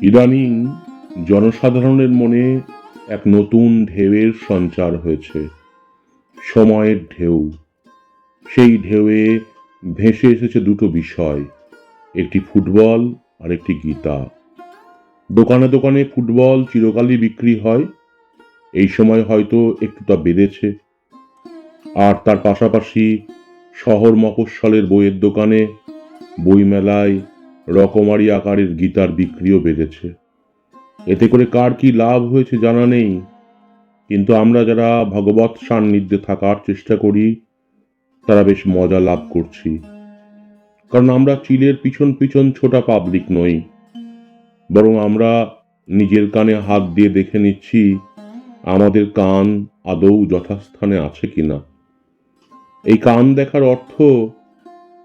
ইদানিং জনসাধারণের মনে এক নতুন ঢেউয়ের সঞ্চার হয়েছে। সময়ের ঢেউ। সেই ঢেউয়ে ভেসে এসেছে দুটো বিষয়, একটি ফুটবল আর একটি গীতা। দোকানে দোকানে ফুটবল চিরকালই বিক্রি হয়, এই সময় হয়তো একটুটা বেড়েছে। আর তার পাশাপাশি শহর মফস্বলের বইয়ের দোকানে বইমেলায় রকমারি আকারের গীতার বিক্রিও বেড়েছে এতে করে কার কি লাভ হয়েছে জানা নেই। কিন্তু আমরা যারা ভগবত সান্নিধ্যে থাকার চেষ্টা করি, তারা বেশ মজা লাভ করছি। কারণ আমরা চিলের পিছন পিছন ছোটা পাবলিক নই। বরং আমরা নিজের কানে হাত দিয়ে দেখে নিচ্ছি, আমাদের কান আদৌ যথাস্থানে আছে কিনা। এই কান দেখার অর্থ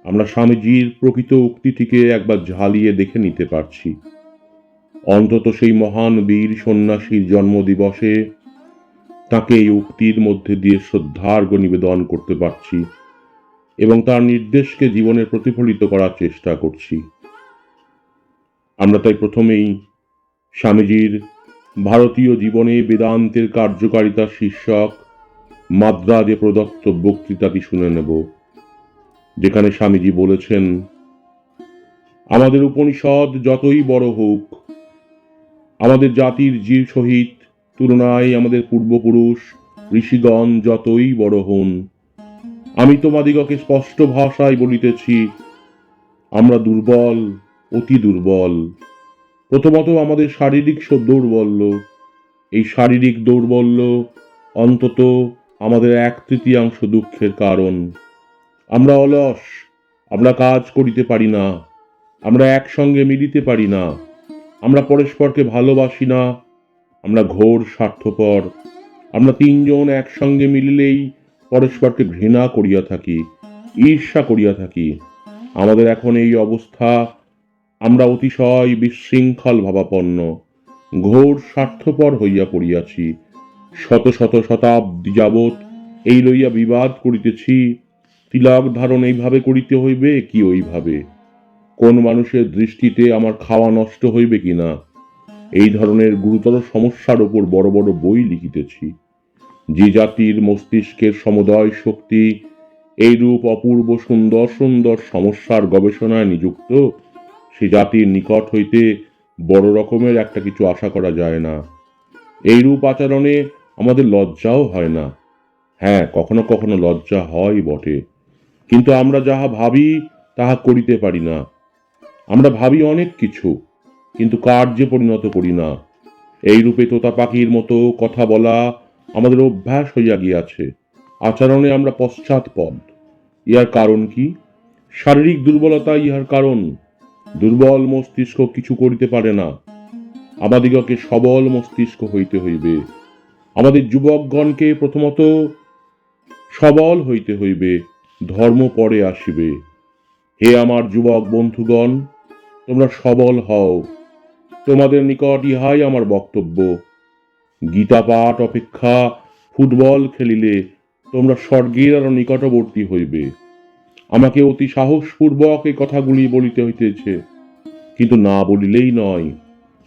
আমরা স্বামীজির প্রকৃত উক্তিটিকে একবার ঝালিয়ে দেখে নিতে পারছি। অন্তত সেই মহান বীর সন্ন্যাসীর জন্মদিবসে তাকে এই উক্তির মধ্যে দিয়ে শ্রদ্ধার্ঘ নিবেদন করতে পারছি এবং তার নির্দেশকে জীবনে প্রতিফলিত করার চেষ্টা করছি। আমরা তাই প্রথমেই স্বামীজির ভারতীয় জীবনে বেদান্তের কার্যকারিতা শীর্ষক মাদ্রাজে প্রদত্ত বক্তৃতাটি শুনে নেব। যেখানে স্বামীজি বলেছেন, আমাদের উপনিষদ যতই বড় হোক, আমাদের জাতির জীব সহিত তুলনায় আমাদের পূর্বপুরুষ ঋষিগণ যতই বড় হন, আমি তোমাদিগকে স্পষ্ট ভাষায় বলিতেছি, আমরা দুর্বল, অতি দুর্বল। প্রথমত আমাদের শারীরিক দৌর্বল্য। এই শারীরিক দৌর্বল্য অন্তত আমাদের এক তৃতীয়াংশ দুঃখের কারণ। আমরা অলস, আমরা কাজ করিতে পারি না, আমরা একসঙ্গে মিলিতে পারি না, আমরা পরস্পরকে ভালোবাসি না, আমরা ঘোর স্বার্থপর, আমরা তিনজন একসঙ্গে মিলিলেই পরস্পরকে ঘৃণা করিয়া থাকি, ঈর্ষা করিয়া থাকি। আমাদের এখন এই অবস্থা আমরা অতিশয় বিশৃঙ্খল ভাবাপন্ন, ঘোর স্বার্থপর হইয়া পড়িয়াছি। শত শত শতাব্দী যাবৎ এই লইয়া বিবাদ করিতেছি তিলক ধারণ এইভাবে করিতে হইবে, কি ওইভাবে? কোন মানুষের দৃষ্টিতে আমার খাওয়া নষ্ট হইবে কিনা এই ধরনের গুরুতর সমস্যার ওপর বড় বড় বই লিখিতেছি। যে জাতির মস্তিষ্কের সমুদয় শক্তি এইরূপ অপূর্ব সুন্দর সুন্দর সমস্যার গবেষণায় নিযুক্ত, সে জাতির নিকট হইতে বড় রকমের একটা কিছু আশা করা যায় না। এইরূপ আচরণে আমাদের লজ্জাও হয় না। হ্যাঁ কখনো কখনো লজ্জা হয় বটে। কিন্তু আমরা যাহা ভাবি, তাহা করিতে পারি না। আমরা ভাবি অনেক কিছু, কিন্তু কার্যে পরিণত করি না। এই রূপে তোতা পাখির মতো কথা বলা আমাদের অভ্যাস হইয়া গিয়াছে। আচরণে আমরা পশ্চাৎপদ ইহার কারণ কি? শারীরিক দুর্বলতা ইহার কারণ। দুর্বল মস্তিষ্ক কিছু করিতে পারে না। আমাদিগকে সবল মস্তিষ্ক হইতে হইবে। আমাদের যুবকগণকে প্রথমত সবল হইতে হইবে। ধর্ম পরে আসিবে। হে আমার যুবক বন্ধুগণ, তোমরা সবল হও। তোমাদের নিকট ইহাই আমার বক্তব্য। গীতা পাঠ অপেক্ষা ফুটবল খেলিলে তোমরা স্বর্গের আরও নিকটবর্তী হইবে। আমাকে অতি সাহসপূর্বক এই কথাগুলি বলিতে হইতেছে, কিন্তু না বলিলেই নয়,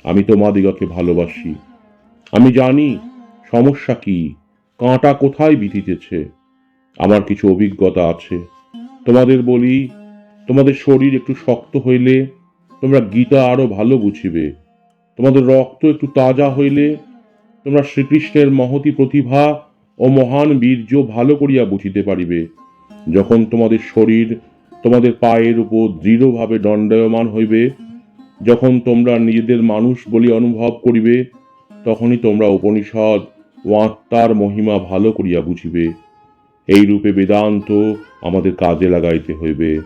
আমি তোমাদিগকে ভালোবাসি। আমি জানি সমস্যা কি, কাঁটা কোথায় বিধিতেছে। আমার কিছু অভিজ্ঞতা আছে। তোমাদের বলি, তোমাদের শরীর একটু শক্ত হইলে তোমরা গীতা আরও ভালো বুঝিবে। তোমাদের রক্ত একটু তাজা হইলে তোমরা শ্রীকৃষ্ণের মহতি প্রতিভা ও মহান বীর্য ভালো করিয়া বুঝিতে পারিবে। যখন তোমাদের শরীর তোমাদের পায়ের উপর দৃঢ়ভাবে দণ্ডায়মান হইবে, যখন তোমরা নিজেদের মানুষ বলি অনুভব করিবে, তখনই তোমরা উপনিষদ ও আত্মার মহিমা ভালো করিয়া বুঝিবে। এই রূপে বেদান্ত আমাদের কাজে লাগাইতে হইবে।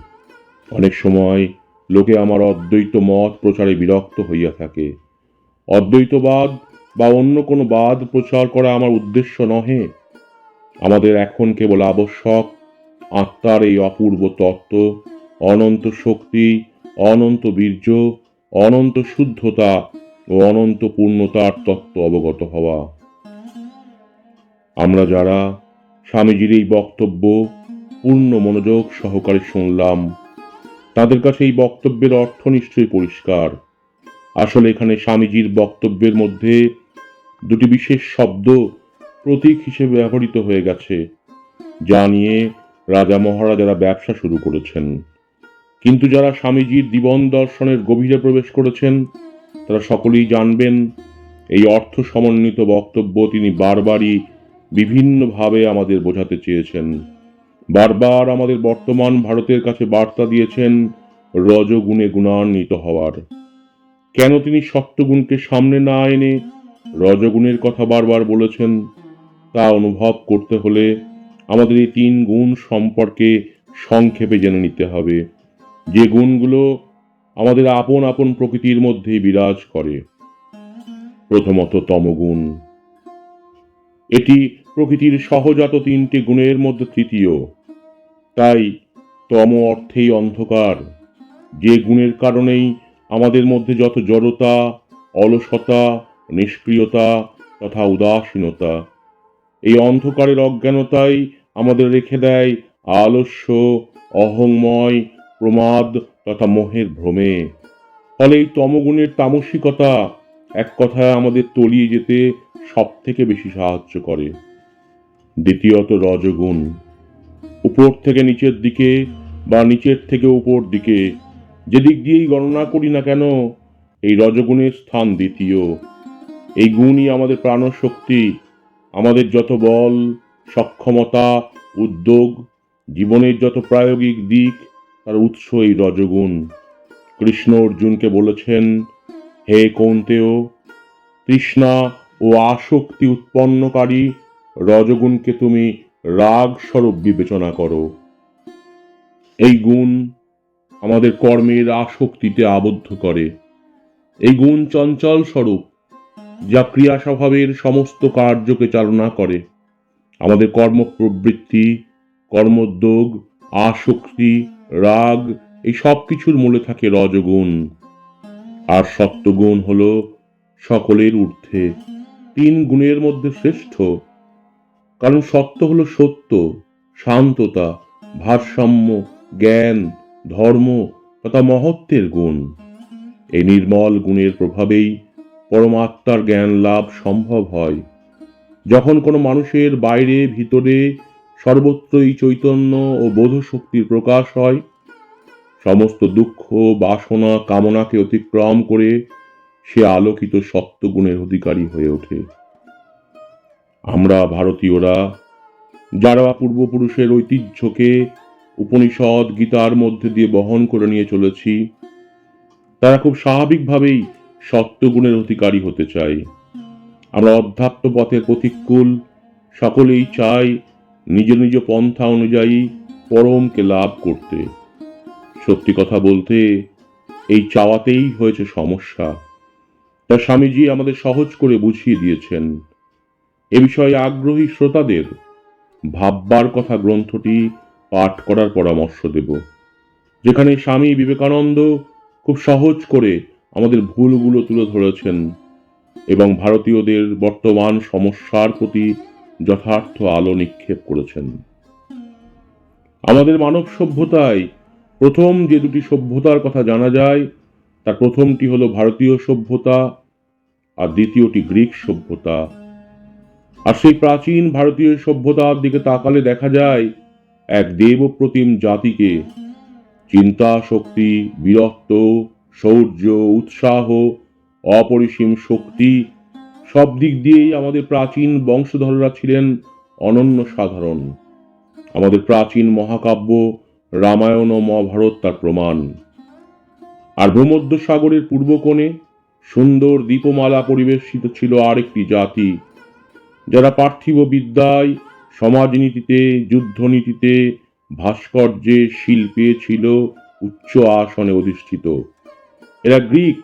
অনেক সময় লোকে আমার অদ্বৈত মত প্রচারে বিরক্ত হইয়া থাকে। অদ্বৈতবাদ বা অন্য কোনো বাদ প্রচার করা আমার উদ্দেশ্য নহে। আমাদের এখন কেবল আবশ্যক আত্মার এই অপূর্ব তত্ত্ব, অনন্ত শক্তি, অনন্ত বীর্য, অনন্ত শুদ্ধতা ও অনন্ত পূর্ণতার তত্ত্ব অবগত হওয়া। আমরা যারা স্বামীজির এই বক্তব্য পূর্ণ মনোযোগ সহকারে শুনলাম। তাদের কাছে এই বক্তব্যের অর্থ নিশ্চয়ই পরিষ্কার। আসলে এখানে স্বামীজির বক্তব্যের মধ্যে দুটি বিশেষ শব্দ প্রতীক হিসেবে ব্যবহৃত হয়ে গেছে, যা নিয়ে রাজা মহারাজারা ব্যবসা শুরু করেছেন। কিন্তু যারা স্বামীজির জীবন দর্শনের গভীরে প্রবেশ করেছেন, তারা সকলেই জানবেন এই অর্থ সমন্বিত বক্তব্য তিনি বারবারই বিভিন্নভাবে আমাদের বোঝাতে চেয়েছেন। বারবার আমাদের বর্তমান ভারতের কাছে বার্তা দিয়েছেন, রজগুণে গুণান্বিত হওয়ার। কেন তিনি সত্যগুণকে সামনে না এনে রজগুণের কথা বারবার বলেছেন, তা অনুভব করতে হলে আমাদের এই তিন গুণ সম্পর্কে সংক্ষেপে জেনে নিতে হবে। যে গুণগুলো আমাদের আপন আপন প্রকৃতির মধ্যেই বিরাজ করে। প্রথমত তমগুণ। এটি প্রকৃতির সহজাত তিনটি গুণের মধ্যে তৃতীয়। তাই তম অর্থেই অন্ধকার। যে গুণের কারণেই আমাদের মধ্যে যত জড়তা, অলসতা, নিষ্ক্রিয়তা তথা উদাসীনতা, এই অন্ধকারের অজ্ঞানতাই আমাদের রেখে দেয় আলস্য, অহংময়, প্রমাদ তথা মোহের ভ্রমে। ফলে এই তমগুণের তামসিকতা এক কথায় আমাদের তলিয়ে যেতে সব থেকে বেশি সাহায্য করে। দ্বিতীয়ত রজগুণ। উপর থেকে নিচের দিকে বা নিচের থেকে উপর দিকে যেদিক দিয়েই গণনা করি না কেন, এই রজগুণের স্থান দ্বিতীয়। এই গুণই আমাদের প্রাণশক্তি, আমাদের যত বল, সক্ষমতা, উদ্যোগ, জীবনের যত প্রায়োগিক দিক, তার উৎস এই রজগুণ। কৃষ্ণ অর্জুনকে বলেছেন হে কৌন্তেয়, তৃষ্ণা ও আসক্তি উৎপন্নকারী রজগুণকে তুমি রাগ স্বরূপ বিবেচনা করো। এই গুণ আমাদের কর্মের আসক্তিতে আবদ্ধ করে। এই গুণ চঞ্চল স্বরূপ যা ক্রিয়া স্বভাবের সমস্ত কার্যকে চালনা করে। আমাদের কর্ম প্রবৃত্তি কর্মোদ্যোগ, আসক্তি, রাগ, এই সব কিছুর মূলে থাকে রজগুণ। আর সত্যগুণ হল সকলের ঊর্ধ্বে। তিন গুণের মধ্যে শ্রেষ্ঠ। কারণ সত্য হলো সত্য, শান্ততা, ভারসাম্য, জ্ঞান, ধর্ম তথা মহত্বের গুণ। এই নির্মল গুণের প্রভাবেই পরমাত্মার জ্ঞান লাভ সম্ভব হয়। যখন কোনো মানুষের বাইরে, ভিতরে সর্বত্রই চৈতন্য ও বোধশক্তির প্রকাশ হয় সমস্ত দুঃখ, বাসনা, কামনাকে অতিক্রম করে সে আলোকিত সত্যগুণের অধিকারী হয়ে ওঠে। আমরা ভারতীয়রা, যারা পূর্বপুরুষের ঐতিহ্যকে উপনিষদ, গীতার মধ্যে দিয়ে বহন করে নিয়ে চলেছি, তারা খুব স্বাভাবিকভাবেই সত্যগুণের অধিকারী হতে চাই আমরা অধ্যাত্ম পথের প্রতিকূল, সকলেই চাই নিজ নিজ পন্থা অনুযায়ী পরমকে লাভ করতে। সত্যি কথা বলতে, এই চাওয়াতেই হয়েছে সমস্যা। তা স্বামীজি আমাদের সহজ করে বুঝিয়ে দিয়েছেন। এ বিষয়ে আগ্রহী শ্রোতাদের ভাববার কথা গ্রন্থটি পাঠ করার পরামর্শ দেব, যেখানে স্বামী বিবেকানন্দ খুব সহজ করে আমাদের ভুলগুলো তুলে ধরেছেন এবং ভারতীয়দের বর্তমান সমস্যার প্রতি যথার্থ আলো নিক্ষেপ করেছেন। আমাদের মানব সভ্যতায় প্রথম যে দুটি সভ্যতার কথা জানা যায়, তার প্রথমটি হলো ভারতীয় সভ্যতা আর দ্বিতীয়টি গ্রিক সভ্যতা। আর সেই প্রাচীন ভারতীয় সভ্যতার দিকে তাকালে দেখা যায়, এক দেবপ্রতিম জাতিকে চিন্তা শক্তি বীরত্ব শৌর্য, উৎসাহ, অপরিসীম শক্তি সব দিক দিয়েই আমাদের প্রাচীন বংশধররা ছিলেন অনন্য সাধারণ। আমাদের প্রাচীন মহাকাব্য রামায়ণ ও মহাভারত তার প্রমাণ। আর ভূমধ্য সাগরের পূর্ব কোণে সুন্দর দীপমালা পরিবেশিত ছিল আরেকটি জাতি, যারা পার্থিব বিদ্যায়, সমাজনীতিতে, যুদ্ধনীতিতে ভাস্কর্যে শিল্পে ছিল উচ্চ আসনে অধিষ্ঠিত। এরা গ্রিক,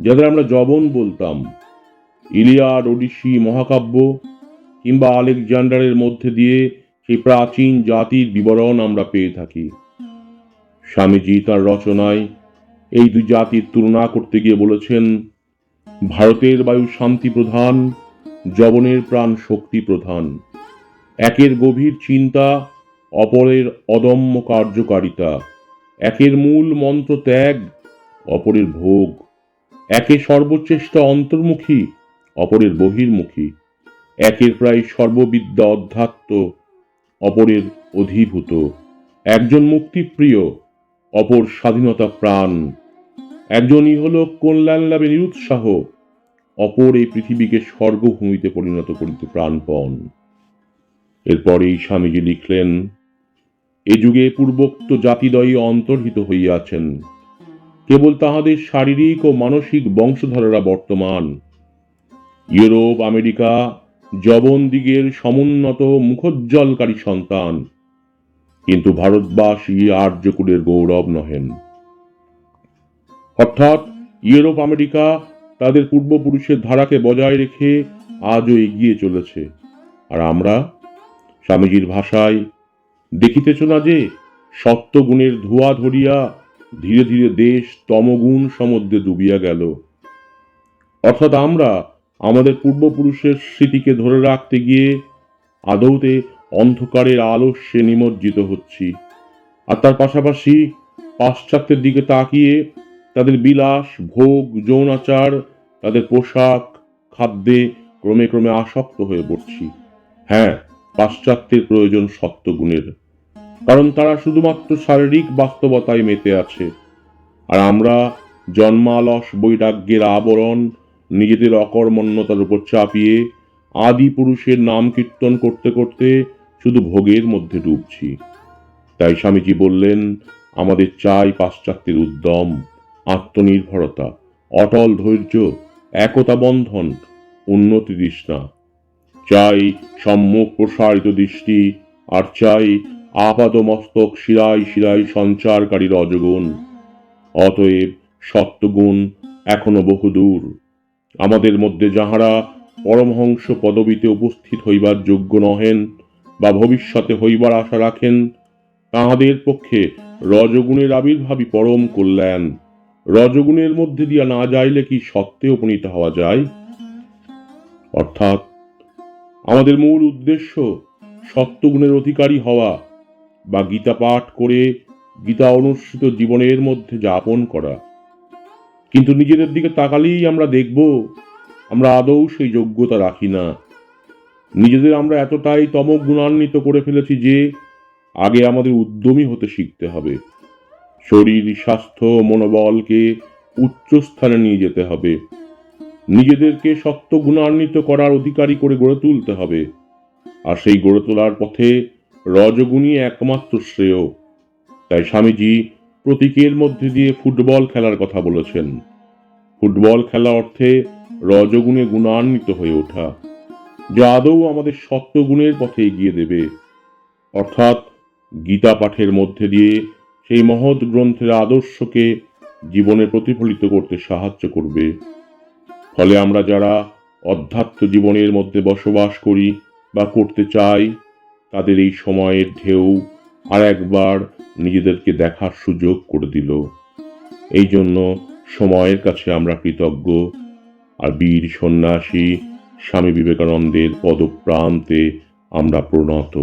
যাদের আমরা জবন বলতাম। ইলিয়াড, ওডিসি, মহাকাব্য কিংবা আলেকজান্ডারের মধ্যে দিয়ে সেই প্রাচীন জাতির বিবরণ আমরা পেয়ে থাকি। স্বামীজি তার রচনায় এই দুই জাতির তুলনা করতে গিয়ে বলেছেন, ভারতের বায়ু শান্তি প্রধান জবনের প্রাণ শক্তি প্রধান। একের গভীর চিন্তা, অপরের অদম্য কার্যকারিতা। একের মূল মন্ত্র ত্যাগ, অপরের ভোগ। একে সর্বচেষ্টা অন্তর্মুখী, অপরের বহির্মুখী। একের প্রায় সর্ববিদ্যা অধ্যাত্ম অপরের অধিভূত। একজন মুক্তিপ্রিয়, অপর স্বাধীনতা প্রাণ। একজনই হল কল্যাণ লাভে নিরুৎসাহ অপর এই পৃথিবীকে স্বর্গভূমিতে পরিণত করিতে প্রাণপণ। এরপরেই স্বামীজি লিখলেন, এ যুগে পূর্বোক্ত জাতিদয়ী অন্তর্হিত হইয়াছেন। কেবল তাহাদের শারীরিক ও মানসিক বংশধরেরা বর্তমান। ইউরোপ, আমেরিকা জবন দিগের সমুন্নত মুখোজ্জ্বলকারী সন্তান। কিন্তু ভারতবাসী আর্যকুলের গৌরব নহেন। অর্থাৎ ইউরোপ, আমেরিকা তাদের পূর্বপুরুষের ধারাকে বজায় রেখে আজও এগিয়ে চলেছে। আর আমরা স্বামীজির ভাষায় দেখিতেছ না যে সত্যগুণের ধোঁয়া ধরিয়া ধীরে ধীরে দেশ তমগুণ সমুদ্রে ডুবিয়া গেল। অর্থাৎ আমরা আমাদের পূর্বপুরুষের স্মৃতিকে ধরে রাখতে গিয়ে আদৌতে অন্ধকারের আলস্যে নিমজ্জিত হচ্ছি। আর তার পাশাপাশি পাশ্চাত্যের দিকে তাকিয়ে তাদের বিলাস, ভোগ, যৌনাচার, তাদের পোশাক, খাদ্যে ক্রমে ক্রমে আসক্ত হয়ে পড়ছি। হ্যাঁ পাশ্চাত্যের প্রয়োজন সত্যগুণের। কারণ তারা শুধুমাত্র শারীরিক বাস্তবতায় মেতে আছে। আর আমরা জন্মালস বৈরাগ্যের আবরণ নিজেদের অকর্মণ্যতার উপর চাপিয়ে আদি পুরুষের নাম কীর্তন করতে করতে শুধু ভোগের মধ্যে ডুবছি। তাই স্বামীজি বললেন, আমাদের চাই পাশ্চাত্যের উদ্যম, আত্মনির্ভরতা, অটল ধৈর্য, একতা বন্ধন, উন্নতি তৃষ্ণা। চাই সম্মুখ প্রসারিত দৃষ্টি, আর চাই আপাদ মস্তক শিরায় শিরায় সঞ্চারকারী রজগুণ। অতএব সত্যগুণ এখনও বহুদূর। আমাদের মধ্যে যাহারা পরমহংস পদবীতে উপস্থিত হইবার যোগ্য নহেন বা ভবিষ্যতে হইবার আশা রাখেন, তাহাদের পক্ষে রজগুণের আবির্ভাবই পরম কল্যাণ। রজগুণের মধ্যে দিয়া না যাইলে কি সত্যে উপনীত হওয়া যায়? অর্থাৎ আমাদের মূল উদ্দেশ্য সত্যগুণের অধিকারী হওয়া বা গীতা পাঠ করে গীতা অনুসৃত জীবনের মধ্যে যাপন করা। কিন্তু নিজেদের দিকে তাকালেই আমরা দেখব, আমরা আদৌ সেই যোগ্যতা রাখি না। নিজেদের আমরা এতটাই তম গুণান্বিত করে ফেলেছি যে, আগে আমাদের উদ্যমী হতে শিখতে হবে। শরীর, স্বাস্থ্য, মনোবলকে উচ্চস্থানে নিয়ে যেতে হবে। নিজেদেরকে সত্য গুণান্বিত করার অধিকারী করে গড়ে তুলতে হবে। আর সেই গড়ে তোলার পথে রজগুণই একমাত্র শ্রেয়। তাই স্বামীজি প্রতীকের মধ্যে দিয়ে ফুটবল খেলার কথা বলেছেন। ফুটবল খেলা অর্থে রজগুণে গুণান্বিত হয়ে ওঠা, যা আদৌ আমাদের সত্যগুণের পথে এগিয়ে দেবে। অর্থাৎ গীতা পাঠের মধ্যে দিয়ে সেই মহৎ গ্রন্থের আদর্শকে জীবনে প্রতিফলিত করতে সাহায্য করবে। ফলে আমরা যারা অধ্যাত্ম জীবনের মধ্যে বসবাস করি বা করতে চাই, তাদের এই সময়ের ঢেউ আর একবার নিজেদেরকে দেখার সুযোগ করে দিল। এই জন্য সময়ের কাছে আমরা কৃতজ্ঞ আর বীর সন্ন্যাসী স্বামী বিবেকানন্দের পদপ্রান্তে আমরা প্রণত।